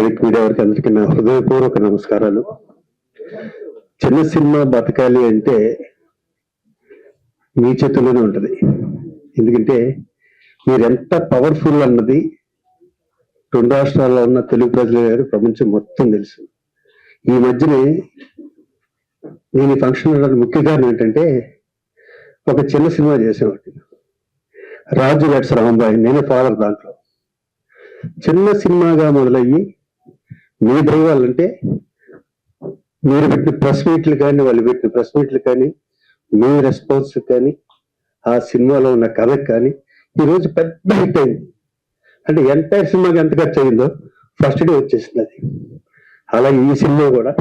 Electronic media వారికి అందరికీ నా హృదయపూర్వక నమస్కారాలు. చిన్న సినిమా బతకాలి అంటే మీ చేతుల్లోనే ఉంటుంది. ఎందుకంటే మీరెంత పవర్ఫుల్ అన్నది రెండు రాష్ట్రాల్లో ఉన్న తెలుగు ప్రజలు గారు ప్రపంచం మొత్తం తెలుసు. ఈ మధ్యనే నేను ఈ ఫంక్షన్ ముఖ్య కారణం ఏంటంటే ఒక చిన్న సినిమా చేసేవాడిని. రాజు గట్స్ రాంబాయి నేనే ఫాదర్ దాంట్లో. చిన్న సినిమాగా మొదలయ్యి మీ దైవాలంటే మీరు పెట్టిన ప్రెస్ మీట్లు కానీ వాళ్ళు పెట్టిన ప్రెస్ మీట్లు కానీ మీ రెస్పాన్స్ కానీ ఆ సినిమాలో ఉన్న కథ కానీ ఈరోజు పెద్ద హిట్ అయింది. అంటే ఎంటైర్ సినిమాకి ఎంత ఖర్చు అయిందో ఫస్ట్ డే వచ్చేసింది అది. అలా ఈ సినిమా కూడా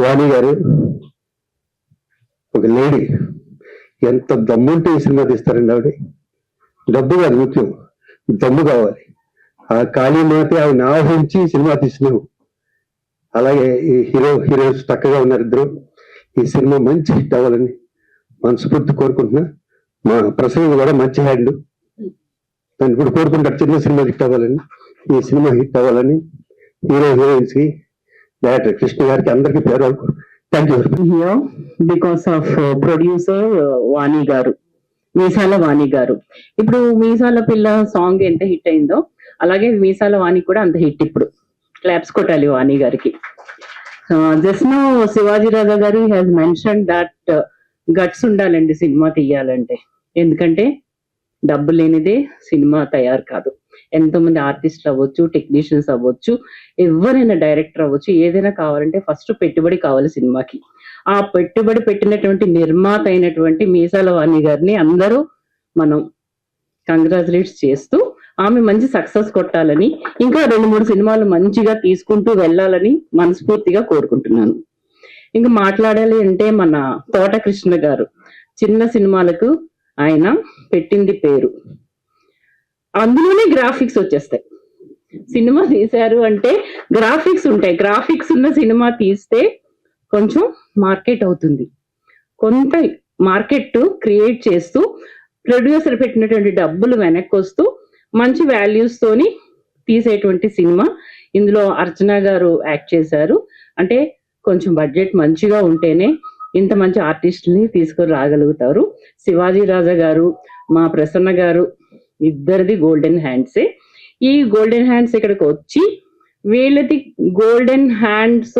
వాణి గారు ఒక లేడీ ఎంత దమ్ముంటే ఈ సినిమా తీస్తారండి ఆవిడ. డబ్బు కాదు ముఖ్యం. దమ్ము కావాలి. ఆ కాళీమాత ఆవిడ ఆహ్వానించి సినిమా తీసినావు. అలాగే ఈ హీరో హీరోయిన్స్ చక్కగా ఉన్నారు ఇద్దరు. ఈ సినిమా మంచి హిట్ అవ్వాలని మనస్ఫూర్తి కోరుకుంటున్నా. మా ప్రసంగం కూడా మంచి హ్యాండ్. దాన్ని ఇప్పుడు కోరుకుంటారు చిన్న సినిమా హిట్ అవ్వాలని ఈ సినిమా హిట్ అవ్వాలని హీరో హీరోయిన్స్కి డైరెక్టర్ కృష్ణ గారికి అందరికీ పేరు thank you here because of uh, Vani garu Meesala Vani గారు. ఇప్పుడు మీసాల పిల్ల సాంగ్ ఎంత హిట్ అయిందో అలాగే మీసాల వాణి కూడా అంత హిట్ ఇప్పుడు. క్లాప్స్ కొట్టాలి వాణి గారికి. Just no Shivaji Raja garu has mention that guts ఉండాలండి సినిమా తీయాలంటే. ఎందుకంటే డబ్బు లేనిదే సినిమా తయారు కాదు. ఎంతో మంది ఆర్టిస్టులు అవ్వచ్చు టెక్నీషియన్స్ అవ్వచ్చు ఎవరైనా డైరెక్టర్ అవ్వచ్చు ఏదైనా కావాలంటే ఫస్ట్ పెట్టుబడి కావాలి సినిమాకి. ఆ పెట్టుబడి పెట్టినటువంటి నిర్మాత అయినటువంటి మీసాల వాణి గారిని అందరూ మనం కంగ్రాచులేట్స్ చేస్తూ ఆమె మంచి సక్సెస్ కొట్టాలని ఇంకా రెండు మూడు సినిమాలు మంచిగా తీసుకుంటూ వెళ్ళాలని మనస్ఫూర్తిగా కోరుకుంటున్నాను. ఇంకా మాట్లాడాలి అంటే మన తోట కృష్ణ గారు చిన్న సినిమాలకు ఆయన పెట్టింది పేరు. అందులోనే గ్రాఫిక్స్ వచ్చేస్తాయి. సినిమా తీశారు అంటే గ్రాఫిక్స్ ఉంటాయి. గ్రాఫిక్స్ ఉన్న సినిమా తీస్తే కొంచెం మార్కెట్ అవుతుంది. కొంత మార్కెట్ క్రియేట్ చేస్తూ ప్రొడ్యూసర్ పెట్టినటువంటి డబ్బులు వెనక్కి వస్తూ మంచి వాల్యూస్ తోని తీసేటువంటి సినిమా. ఇందులో అర్చన గారు యాక్ట్ చేశారు. అంటే కొంచెం బడ్జెట్ మంచిగా ఉంటేనే ఇంత మంచి ఆర్టిస్ట్ని తీసుకొని రాగలుగుతారు. శివాజీ రాజా గారు మా ప్రసన్న గారు ఇద్దరిది గోల్డెన్ హ్యాండ్సే ఈ గోల్డెన్ హ్యాండ్స్ ఇక్కడికి వచ్చి వీళ్ళది గోల్డెన్ హ్యాండ్స్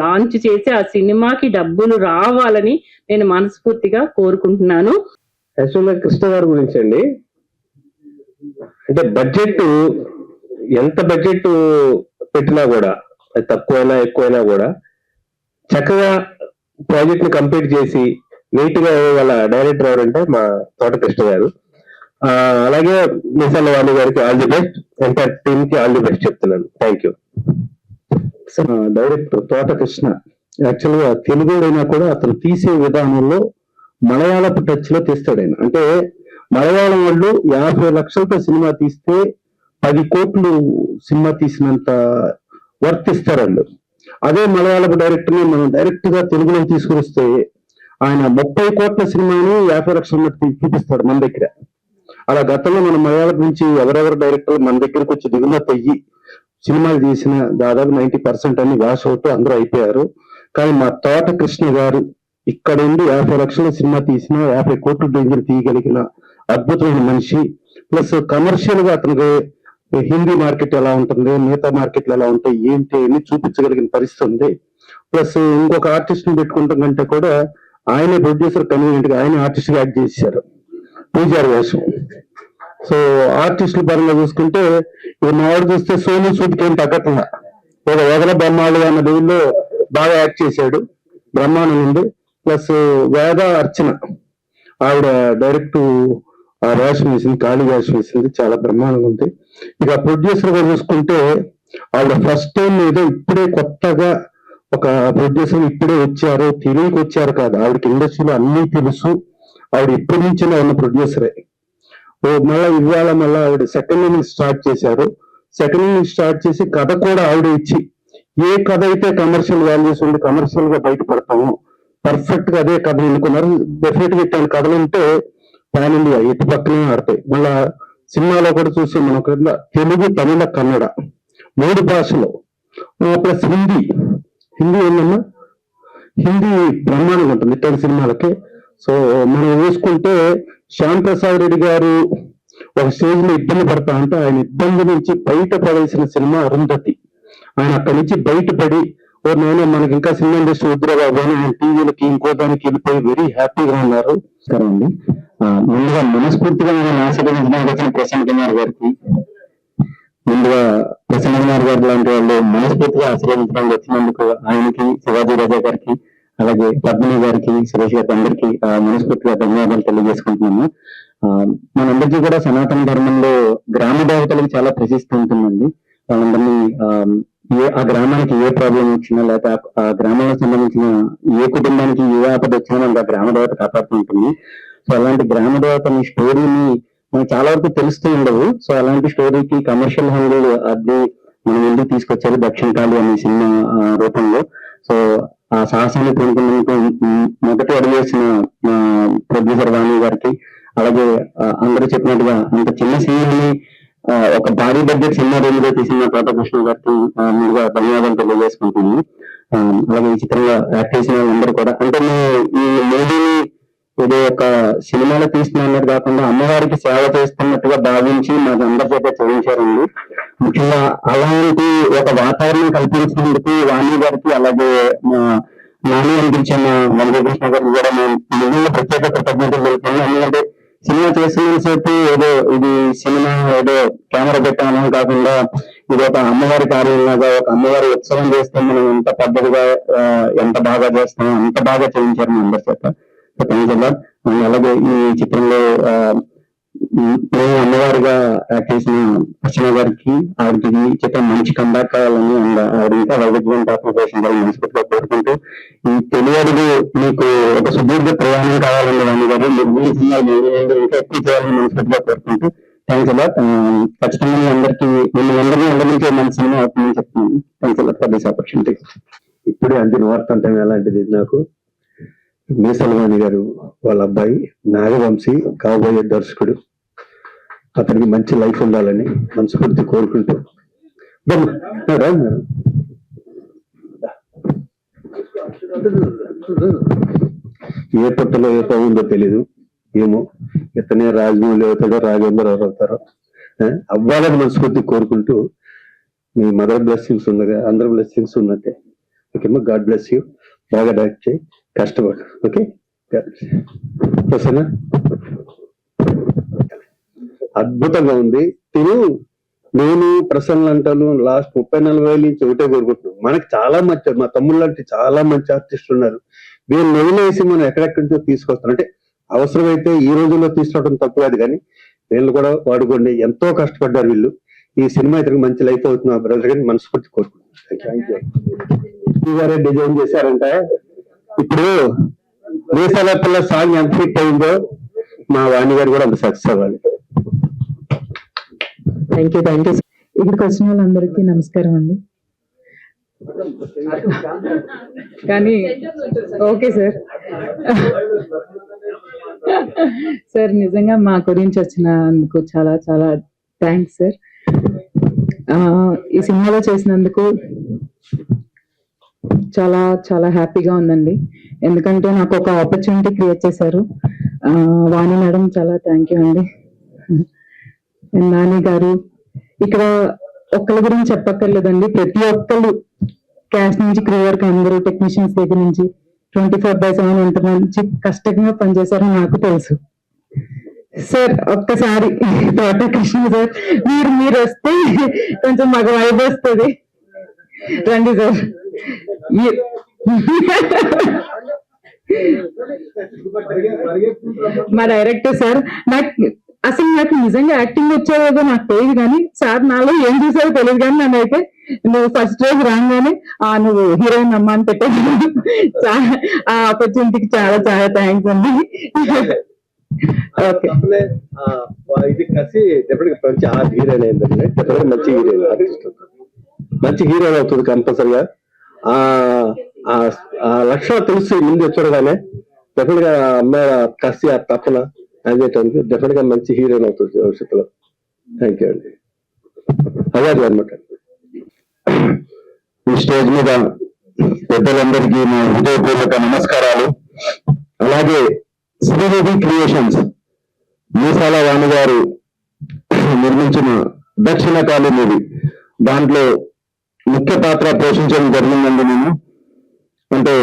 లాంచ్ చేసి ఆ సినిమాకి డబ్బులు రావాలని నేను మనస్ఫూర్తిగా కోరుకుంటున్నాను. యాక్చువల్గా కృష్ణ గారి గురించి అండి. అంటే బడ్జెట్ ఎంత బడ్జెట్ పెట్టినా కూడా అది తక్కువైనా ఎక్కువైనా కూడా చక్కగా ప్రాజెక్ట్ని కంప్లీట్ చేసి నీట్గా వాళ్ళ డైరెక్టర్ ఎవరంటే మా తోట కృష్ణ గారు. అలాగే మిసల్ వాణి గారికి ఆల్ ది బెస్ట్ ఎంటైర్ టీమ్కి ఆల్ ది బెస్ట్ చెప్తున్నాను. Thank you director Thota Krishna యాక్చువల్గా తెలుగుడైనా కూడా అతను తీసే విధానంలో మలయాళపు టచ్లో తీస్తాడు ఆయన. అంటే మలయాళం వాళ్ళు యాభై లక్షలతో సినిమా తీస్తే పది కోట్లు సినిమా తీసినంత వర్త్ ఇస్తారు వాళ్ళు. అదే మలయాళపు డైరెక్టర్ని మనం డైరెక్ట్గా తెలుగులో తీసుకొస్తే ఆయన ముప్పై కోట్ల సినిమాని యాభై లక్షల చూపిస్తాడు మన దగ్గర. అలా గతంలో మన మలయాళం నుంచి ఎవరెవరు డైరెక్టర్ మన దగ్గరకు వచ్చి దిగుమతి అయ్యి సినిమాలు తీసిన దాదాపు నైన్టీ పర్సెంట్ అన్ని వాష్ అవుతూ అందరూ అయిపోయారు. కానీ మా తోట కృష్ణ గారు ఇక్కడ ఉండి యాభై లక్షల సినిమా తీసిన యాభై కోట్ల డేంజర్ తీయగలిగిన అద్భుతమైన మనిషి. ప్లస్ కమర్షియల్గా అతనికి హిందీ మార్కెట్ ఎలా ఉంటుంది మిగతా మార్కెట్లు ఎలా ఉంటాయి ఏంటి అని చూపించగలిగిన పరిస్థితి ఉంది. ప్లస్ ఇంకొక ఆర్టిస్ట్ని పెట్టుకుంటాం కంటే కూడా ఆయనే ప్రొడ్యూసర్ కన్వీనియంట్గా ఆయన ఆర్టిస్ట్గా యాక్ట్ చేశారు. పూజారి వేషం. సో ఆర్టిస్టుల పరంగా చూసుకుంటే ఇది మావాడు చూస్తే సోను సూట్కి ఏం తగ్గట్లా. ఒక వదల బ్రహ్మాడు అన్న దేవుల్లో బాగా యాక్ట్ చేశాడు. బ్రహ్మాండం ఉంది. ప్లస్ వేద అర్చన. ఆవిడ డైరెక్ట్ ఆ రాసి వేసింది ఖాళీ రాసి వేసింది చాలా బ్రహ్మాండంగా ఉంది. ఇక ప్రొడ్యూసర్గా చూసుకుంటే ఆవిడ ఫస్ట్ టైం ఏదో ఇప్పుడే కొత్తగా ఒక ప్రొడ్యూసర్ ఇప్పుడే వచ్చారు తెలియకి వచ్చారు కాదు. ఆవిడకి ఇండస్ట్రీలో అన్ని తెలుసు. ఆవిడ ఇప్పటి నుంచే ఉన్న ప్రొడ్యూసరే ఓ మళ్ళీ ఇవాళ మళ్ళీ ఆవిడ సెకండ్ ఇన్నింగ్ స్టార్ట్ చేశారు. సెకండ్ ఇన్నింగ్ స్టార్ట్ చేసి కథ కూడా ఆవిడ ఇచ్చి ఏ కథ అయితే కమర్షియల్ వాల్యూస్ ఉండి కమర్షియల్గా బయటపడతాము పర్ఫెక్ట్గా అదే కథ ఎన్నుకున్నారు డెఫినెట్గా ఇట్లాంటి కథలు ఉంటే పాన్ ఇండియా ఇటు పక్కనే ఆడతాయి. మళ్ళా సినిమాలో కూడా చూసి మనం కింద తెలుగు తమిళ కన్నడ మూడు భాషలో. ప్లస్ హిందీ. హిందీ ఏంటన్నా హిందీ బ్రహ్మాండంగా ఉంటుంది ఇట్లాంటి సినిమాలకి. సో మనం చూసుకుంటే శ్యామ్ ప్రసాద్ రెడ్డి గారు ఒక స్టేజ్లో ఇబ్బంది పడతా అంటే ఆయన ఇబ్బంది నుంచి బయట పడేసిన సినిమా అరుంధతి. ఆయన అక్కడి నుంచి బయటపడి ఓ నేను మనకి ఇంకా సినిమా ఇండస్ట్రీ వద్దురా బాబు అని ఆయన టీవీలకి ఇంకో దానికి వెళ్ళిపోయి వెరీ హ్యాపీగా ఉన్నారు. సరే అండి. ముందుగా మనస్ఫూర్తిగా నేను ఆశీర్వదించడానికి వచ్చిన ప్రసన్న కుమార్ గారికి ముందుగా ప్రసన్న కుమార్ గారు లాంటి వాళ్ళు మనస్ఫూర్తిగా ఆశీర్వదించడానికి వచ్చినందుకు ఆయనకి శివాజీ రాజా గారికి అలాగే పద్మిని గారికి సురేష్ గారికి అందరికి మనస్ఫూర్తిగా ధన్యవాదాలు తెలియజేసుకుంటున్నాము ఆ, మనందరికీ కూడా సనాతన ధర్మంలో గ్రామ దేవతలకు చాలా ప్రశస్తి ఉంటుందండి. వాళ్ళందరినీ ఏ ఆ గ్రామానికి ఏ ప్రాబ్లం వచ్చినా లేకపోతే ఆ- గ్రామానికి సంబంధించిన ఏ కుటుంబానికి ఏ ఆపద వచ్చినా మనకి ఆ గ్రామ దేవత కాపాడుతుంటుంది సో అలాంటి గ్రామ దేవతని స్టోరీని మనకు చాలా వరకు తెలుస్తూ ఉండదు. సో అలాంటి స్టోరీకి కమర్షియల్ హంగులు అది మనం ఎందుకు తీసుకొచ్చారు? దక్షిణ కాళి అనే సినిమా రూపంలో. సో ఆ సాహసాన్ని పొందుకున్నందుకు మొదటి అడుగు వేసిన ప్రొడ్యూసర్ వాణి గారికి అలాగే అందరూ చెప్పినట్టుగా అంత చిన్న సినిమాని ఒక భారీ బడ్జెట్ సినిమా రేంజ్లో తీసిన రాధాకృష్ణ గారికి ఆ, ముందుగా ధన్యవాదాలు తెలియజేసుకుంటుంది అలాగే ఈ చిత్రంలో యాక్ట్ చేసిన వాళ్ళందరూ కూడా అంటే మీ- ఈ మూవీని ఇది ఒక సినిమాలో తీస్తున్నా కాకుండా అమ్మవారికి సేవ చేస్తున్నట్టుగా భావించి మాకు అందరి చేత చేయించారండి ముఖ్యంగా అలాంటి ఒక వాతావరణం కల్పించినందుకు వాణి గారికి అలాగే మా నాని అనిపించిన వెంకటకృష్ణ గారికి కూడా మేము నిజంగా ప్రత్యేక కృతజ్ఞతలు తెలుపుతున్నాం. ఎందుకంటే సినిమా చేసిన సేపు ఏదో ఇది సినిమా ఏదో కెమెరా పెట్టామని కాకుండా ఇది ఒక అమ్మవారి కార్యంలాగా ఒక అమ్మవారి ఉత్సవం చేస్తే మనం ఎంత పద్ధతిగా ఎంత బాగా చేస్తాం అంత బాగా చేయించారు మీ అందరి చేత థ్యాంక్స్ అలాగే ఈ చిత్రంలో ఆ, మ్, అమ్మవారిగా చేసిన అర్చన గారికి ఆవిడకి ఈ మంచి కంబ్యాక్ కావాలని and ఆవిడ ఇంకా వైవిధ్యం ఆపరేషన్ గారు మనస్ఫూర్తిగా కోరుకుంటూ ఈ తెలియదు మీకు ఒక సుదీర్ఘ ప్రయాణం కావాలని వాణి గారు మీరు మీ సినిమాలు ఇంకా ఎక్కువ చేయాలని మనస్ఫూర్తిగా కోరుకుంటూ థ్యాంక్స్ అలాట్ ఖచ్చితంగా మీ అందరికీ మిమ్మల్ని అందరినీ అందరికీ మంచి సినిమా అవుతుందని చెప్తున్నాను. Thanks a lot for this opportunity ఇప్పుడే అందిన వార్త అంటే ఎలాంటిది నాకు? మీసలవాణి గారు వాళ్ళ అబ్బాయి నాగవంశీ కాబోయే దర్శకుడు. అతనికి మంచి లైఫ్ ఉండాలని మనస్ఫూర్తి కోరుకుంటూ. ఏ పుట్టలో ఏ ఉందో తెలీదు. ఏమో ఇతనే రాజమౌళి అవుతాడో రాజేంద్ర ఎవరు అవుతారో అవ్వాలని మనస్ఫూర్తి కోరుకుంటూ మీ మదర్ బ్లెస్సింగ్స్ ఉండగా అందరి బ్లెస్సింగ్స్ ఉన్నట్టే. ఓకేమా గాడ్ బ్లెస్ యూ. బాగా డైరెక్ట్ చేయి. కష్టపడు. ఓకే? ఓకేనా అద్భుతంగా ఉంది. తిను. నేను ప్రసన్న అంటాను లాస్ట్ ముప్పై నలభై ఏళ్ళ నుంచి ఒకటే కోరుకుంటున్నాను. మనకి చాలా మంచి మా తమ్ముళ్ళు లాంటి చాలా మంచి ఆర్టిస్టులు ఉన్నారు. వీళ్ళు వదిలేసి మనం ఎక్కడెక్కడి నుంచో తీసుకొస్తాం. అంటే అవసరమైతే ఈ రోజుల్లో తీసుకురావడం తప్పు కాదు కానీ వీళ్ళు కూడా వాడుకోండి. ఎంతో కష్టపడ్డారు వీళ్ళు. ఈ సినిమా ఇతనికి మంచి లైఫ్ అవుతుంది బ్రదర్ గారిని మనస్ఫూర్తి కోరుకుంటున్నాను. గారే డిజైన్ చేశారంట. ఇప్పుడు దేశాల పిల్ల సాంగ్ ఎంత హిట్ అయిందో మా వాణి గారు కూడా అంత సక్సెస్ అవ్వాలి. థ్యాంక్ యూ థ్యాంక్ యూ ఇక్కడికి వచ్చిన వాళ్ళందరికీ నమస్కారం అండి. కానీ ఓకే సార్. సార్ నిజంగా మా గురించి వచ్చినందుకు చాలా చాలా థ్యాంక్స్ సార్. ఈ సినిమాలో చేసినందుకు చాలా చాలా హ్యాపీగా ఉందండి. ఎందుకంటే నాకు ఒక ఆపర్చునిటీ క్రియేట్ చేశారు. వాణి మేడం చాలా థ్యాంక్ యూ అండి. నాని గారు ఇక్కడ ఒక్కళ్ళ గురించి చెప్పక్కర్లేదండి. ప్రతి ఒక్కళ్ళు క్యాష్ నుంచి క్రూ వరకు అందరూ టెక్నీషియన్స్ దగ్గర నుంచి ట్వంటీ ఫోర్ బై సెవెన్ ఎంత మంచి కష్టంగా పనిచేశారో నాకు తెలుసు. సార్ ఒక్కసారి తోట కృష్ణ సార్ మీరు మీరు వస్తే కొంచెం మాకు వైబ్ వస్తుంది. రండి సార్. మీ- మా డైరెక్టర్ సార్ నాకు అసలు నాకు నిజంగా యాక్టింగ్ వచ్చేదో నాకు తెలియదు కానీ సార్ నాలో ఏం చూసారో తెలియదు కానీ నన్ను అయితే నువ్వు ఫస్ట్ రోజు రాగానే ఆ నువ్వు హీరోయిన్ అమ్మ అని పెట్టాను చా- ఆ ఆపర్చునిటీకి చాలా చాలా థ్యాంక్స్ అండి. ఇది కసి డెఫినెట్ మంచి ఆ హీరోయిన్ అయిందండి డెఫినెట్ మంచి హీరోయిన్ ఆర్టిస్ట్ మంచి హీరోయిన్ అవుతుంది కంపల్సరిగా. ఆ ఆ ఆ లక్షణం తెలిసి ముందు చూడగానే. డెఫినెట్గా అమ్మాయి కసి ఆ తపన. అదేటానికి డెఫినెట్గా మంచి హీరోయిన్ అవుతుంది భవిష్యత్తులో. థ్యాంక్ యూ అండి. అదే అనమాట. ఈ స్టేజ్ మీద పెద్దలందరికీ నా హృదయపూర్వక నమస్కారాలు. అలాగే శ్రీదేవి క్రియేషన్స్ మీసాల వాణి గారు నిర్మించిన దక్షిణ కాళీ మూవీ. దాంట్లో ముఖ్య పాత్ర పోషించడం జరిగిందండి నేను. అంటే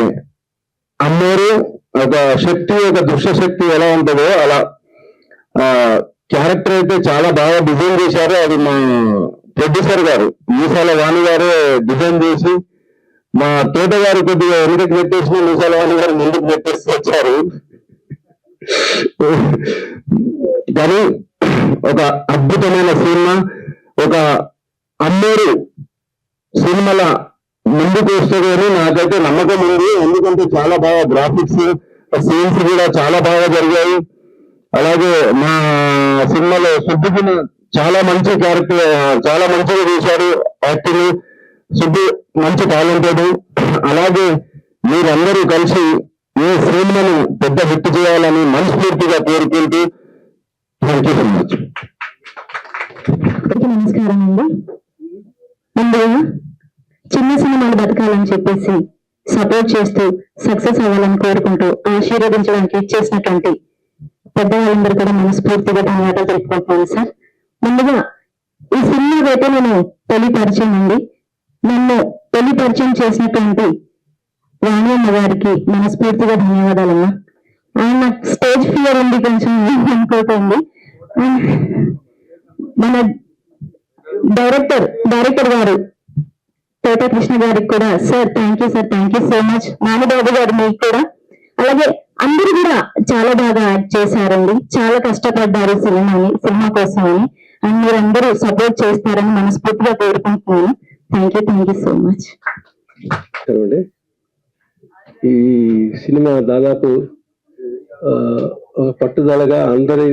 అమ్మోరు ఒక శక్తి ఒక దుష్ట శక్తి ఎలా ఉంటుందో అలా. క్యారెక్టర్ అయితే చాలా బాగా డిజైన్ చేశారు. అది మా ప్రొడ్యూసర్ గారు మీసాల వాణి గారే డిజైన్ చేసి మా తోట గారు కొద్దిగా వెనుకకి పెట్టేసిన మీసాల వాణి గారు ముందుకు పెట్టేసి వచ్చారు. కానీ ఒక అద్భుతమైన సినిమా ఒక అమ్మోరు సినిమాల ముందుకు వస్తుందని నాకైతే నమ్మకం ఉంది. ఎందుకంటే చాలా బాగా గ్రాఫిక్స్ సీన్స్ కూడా చాలా బాగా జరిగాయి. అలాగే మా సినిమాలో సుబ్బుకి చాలా మంచి క్యారెక్టర్ చాలా మంచిగా చూశారు యాక్టింగ్ సుబ్బు మంచి టాలెంటెడ్ అలాగే మీరందరూ కలిసి ఈ సినిమాను పెద్ద హిట్ చేయాలని మనస్ఫూర్తిగా కోరుకుంటూ థ్యాంక్ యూ సో మచ్ నమస్కారం అండి. చిన్న సినిమాలు బతకాలని చెప్పేసి సపోర్ట్ చేస్తూ సక్సెస్ అవ్వాలని కోరుకుంటూ ఆశీర్వదించడానికి ఇచ్చేసినటువంటి పెద్దవాళ్ళందరూ కూడా మనస్ఫూర్తిగా ధన్యవాదాలు తెలుపుకుంటున్నాను సార్. ముందుగా ఈ సినిమా అయితే నేను తొలి పరిచయం అండి. నన్ను తొలి పరిచయం చేసినటువంటి రాణి గారికి మనస్ఫూర్తిగా ధన్యవాదాలమ్మా. ఆయన స్టేజ్ ఫియర్ ఉంది కొంచెం అనుకోకండి. మన డైరెక్టర్ డైరెక్టర్ గారు తోట కృష్ణ గారికి కూడా sir thank you sir thank you so much Mamibabu garu మీకు కూడా. అలాగే అందరు కూడా చాలా బాగా యాక్ట్ చేశారండి. చాలా కష్టపడ్డారు సినిమాని సినిమా కోసమని. అండ్ మీరందరూ సపోర్ట్ చేస్తారని మనస్ఫూర్తిగా కోరుకుంటున్నాను. Thank you thank you so much ఈ సినిమా దాదాపు పట్టుదలగా అందరి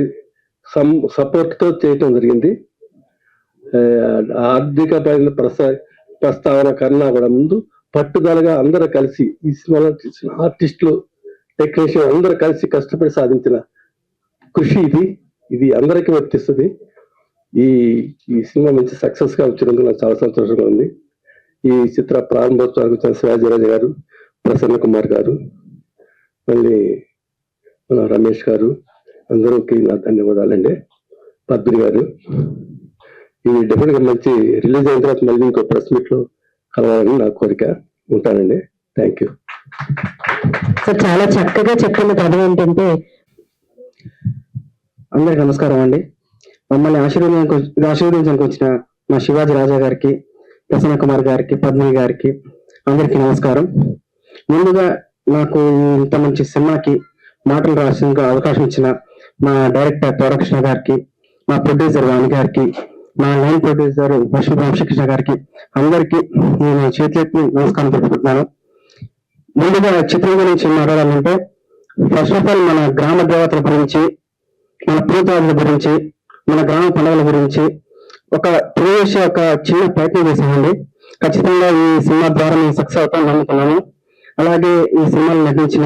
సపోర్ట్తో చేయటం జరిగింది. ఆర్థిక పైన ప్రస్తావన కన్నా కూడా ముందు పట్టుదలగా అందరూ కలిసి ఈ సినిమాలో తీసిన ఆర్టిస్టులు టెక్నీషియన్ అందరూ కలిసి కష్టపడి సాధించిన కృషి ఇది. ఇది అందరికీ వర్తిస్తుంది. ఈ ఈ సినిమా మంచి సక్సెస్గా వచ్చినందుకు నాకు చాలా సంతోషంగా ఉంది. ఈ చిత్ర ప్రారంభోత్సవానికి వచ్చిన శివాజీరాజు గారు ప్రసన్న కుమార్ గారు మళ్ళీ మన రమేష్ గారు అందరూ నా ధన్యవాదాలండి. పద్మిని గారు ఇది డెఫినెట్గా మంచి రిలీజ్ అయిన తర్వాత మళ్ళీ ఇంకో ప్రెస్ మీట్లో కలవాలని నా కోరిక ఉంటానండి. థ్యాంక్ యూ సార్ చాలా చక్కగా చెప్పిన కథ ఏంటంటే అందరికి నమస్కారం అండి. మమ్మల్ని ఆశీర్వదించడానికి ఆశీర్వదించడానికి వచ్చిన మా శివాజీ రాజా గారికి ప్రసన్న కుమార్ గారికి పద్మిని గారికి అందరికీ నమస్కారం. ముందుగా నాకు ఇంత మంచి సినిమాకి మాటలు రాసేందుకు అవకాశం ఇచ్చిన మా డైరెక్టర్ తోరకృష్ణ గారికి మా ప్రొడ్యూసర్ వాణి గారికి నా లైన్ ప్రొడ్యూసర్ లక్ష్మీ శిక్షణ గారికి అందరికీ నేను చేతులెత్తి నమస్కారం తెలుపుతున్నాను. ముందుగా చిత్రం గురించి మాట్లాడాలంటే ఫస్ట్ ఆఫ్ ఆల్ మన గ్రామ దేవతల గురించి మన పూర్వీకుల గురించి మన గ్రామ పండుగల గురించి ఒక ప్రవేశ ఒక చిన్న ప్రయత్నం చేశామండి. ఖచ్చితంగా ఈ సినిమా ద్వారా మేము సక్సెస్ అవుతాం నమ్ముతున్నాము అలాగే ఈ సినిమాలు నటించిన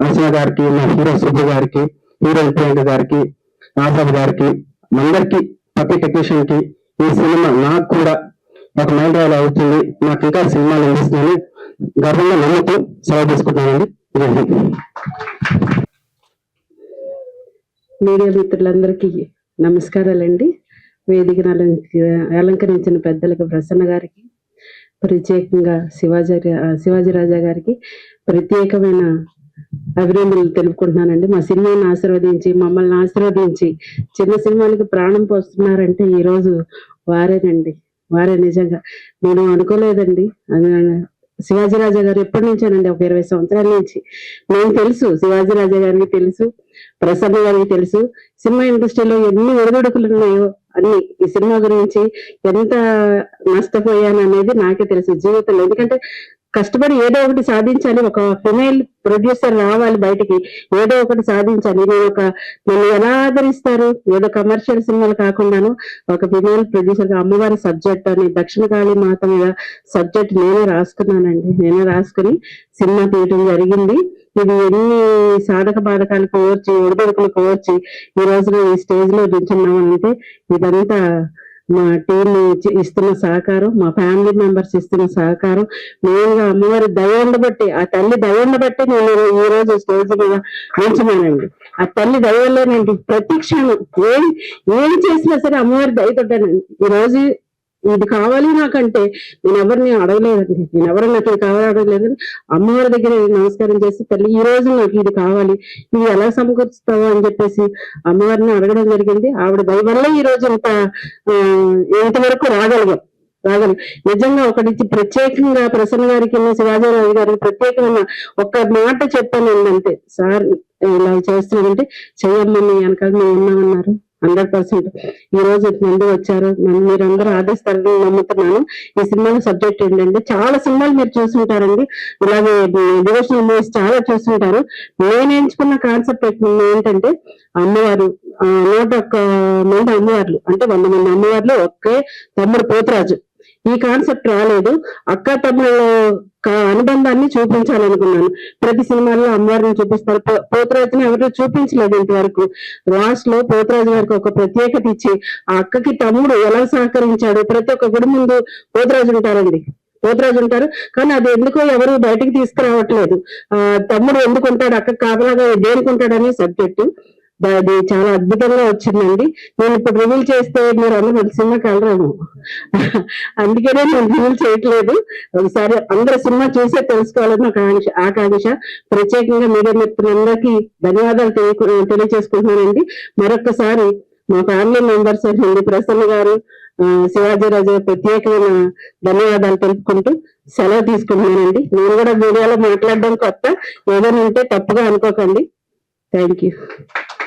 అర్చన గారికి మా హీరో సుబ్బు గారికి హీరోయిన్ ప్రియాంక గారికి ఆజాద్ గారికి అందరికి ప్రతి టెక్నీషియన్కి ఈ సినిమా నాకు కూడా ఒక మైండ్ రాయల్ అవుతుంది నాకు ఇంకా సినిమాలు అందిస్తుందని గర్వంగా నమ్ముతూ సెలవు తీసుకుంటానండి మీడియా మిత్రులందరికీ నమస్కారాలండి. వేదికను అలంకరించిన పెద్దలకు ప్రసన్న గారికి ప్రత్యేకంగా శివాజీ శివాజీ రాజా గారికి ప్రత్యేకమైన అభినందనలు తెలుపుకుంటున్నానండి. మా సినిమాని ఆశీర్వదించి మమ్మల్ని ఆశీర్వదించి చిన్న సినిమాలకి ప్రాణం పోస్తున్నారంటే ఈ రోజు వారేనండి. వారే నిజంగా. నేను అనుకోలేదండి. శివాజీరాజా శివాజీ రాజా గారు ఎప్పటి నుంచేనండి? ఒక ఇరవై సంవత్సరాల నుంచి. నేను తెలుసు శివాజీ రాజా గారికి తెలుసు ప్రసన్న గారికి తెలుసు. సినిమా ఇండస్ట్రీలో ఎన్ని ఒడిదొడుకులు ఉన్నాయో అన్ని ఈ సినిమా గురించి ఎంత నష్టపోయాను అనేది నాకే తెలుసు జీవితంలో. ఎందుకంటే కష్టపడి ఏదో ఒకటి సాధించాలి ఒక ఫిమేల్ ప్రొడ్యూసర్ రావాలి బయటికి ఏదో ఒకటి సాధించాలి. నేను ఒక నన్ను ఎలా ఆదరిస్తారు? ఏదో కమర్షియల్ సినిమాలు కాకుండాను ఒక ఫిమేల్ ప్రొడ్యూసర్ అమ్మవారి సబ్జెక్ట్ అని దక్షిణ కాళీ మాత మీద సబ్జెక్ట్ నేనే రాసుకున్నానండి. నేనే రాసుకుని సినిమా తీయటం జరిగింది. ఇది ఎన్ని సాధక బాధకాలు కోర్చి ఒడిదొడుకులు కోర్చి ఈ రోజున ఈ స్టేజ్లో నిల్చున్నామంటే ఇదంతా మా టీం ఇస్తున్న సహకారం మా ఫ్యామిలీ మెంబర్స్ ఇస్తున్న సహకారం. మెయిన్గా అమ్మవారి దయ ఉండబట్టి ఆ తల్లి దయ ఉండబట్టి నేను ఈ రోజు స్టేజ్ మీద మంచిమానండి ఆ తల్లి దయంలో నేను ప్రతి క్షణం ఏం ఏం చేసినా సరే అమ్మవారి దయతోటానండి ఈ రోజు ఇది కావాలి నాకంటే నేను ఎవరిని అడగలేదండి. నేను ఎవరిని నాకు కావాలి అడగలేదని అమ్మవారి దగ్గర నమస్కారం చేసి తల్లి ఈ రోజు నాకు ఇది కావాలి. ఇది ఎలా సమకూరుస్తావు? అని చెప్పేసి అమ్మవారిని అడగడం జరిగింది. ఆవిడ దయవల్ల ఈ రోజు ఇంత ఇంతవరకు రాగలిగాం. రాగలు నిజంగా ఒకటి ప్రత్యేకంగా ప్రసన్న గారికి శివాజీరాజు గారికి ప్రత్యేకమైన ఒక్క మాట చెప్పాను ఏంటంటే సార్ ఇలా చేస్తున్నామంటే చెయ్యమ్మని వెనకాల మేము ఉన్నామన్నారు. Hundred percent. ఈ రోజు ముందు వచ్చారు. మీరందరూ ఆదేస్తారని నమ్ముతున్నాను. ఈ సినిమాలో సబ్జెక్ట్ ఏంటంటే చాలా సినిమాలు మీరు చూసుంటారండి. ఇలాగే డివోషనల్ మూవీస్ చాలా చూస్తుంటారు నేను ఎంచుకున్న కాన్సెప్ట్ ఏంటంటే అమ్మవారు ఆ, నూట ఒక్క మంది అమ్మవార్లు. అంటే వంద మంది అమ్మవార్లు ఒకే తమ్ముడు పోతురాజు. ఈ కాన్సెప్ట్ రాలేదు. అక్క తమ్ముళ్ళ అనుబంధాన్ని చూపించాలనుకున్నాను. ప్రతి సినిమాల్లో అమ్మవారిని చూపిస్తారు. పోతరాజుని ఎవరు చూపించలేదు ఇంతవరకు లాస్ట్లో పోతరాజు గారికి ఒక ప్రత్యేకత ఇచ్చి ఆ అక్కకి తమ్ముడు ఎలా సహకరించాడు? ప్రతి ఒక్క గుడి ముందు పోతరాజు ఉంటారండి. పోతరాజు ఉంటారు. కానీ అది ఎందుకో ఎవరు బయటికి తీసుకురావట్లేదు. ఆ తమ్ముడు ఎందుకు ఉంటాడు? అక్క కాపలాగా దేనికి ఉంటాడనే సబ్జెక్టు అది చాలా అద్భుతంగా వచ్చిందండి. నేను ఇప్పుడు రివీల్ చేస్తే మీరు అందరూ మన సినిమాకి అందుకనే నేను రివీల్ చేయట్లేదు. ఒకసారి అందరు సినిమా చూసే తెలుసుకోవాలని ఒక ఆకాంక్ష ఆకాంక్ష. ప్రత్యేకంగా మీడియా మిత్రులందరికీ ధన్యవాదాలు తెలియ- తెలియజేసుకుంటున్నానండి మరొకసారి మా ఫ్యామిలీ మెంబర్స్ అండి ప్రసన్న గారు శివాజీరాజు ప్రత్యేకమైన ధన్యవాదాలు తెలుపుకుంటూ సెలవు తీసుకుంటున్నానండి. నేను కూడా మీడియాలో మాట్లాడడం కొత్త. ఏదైనా ఉంటే తప్పుగా అనుకోకండి. Thank you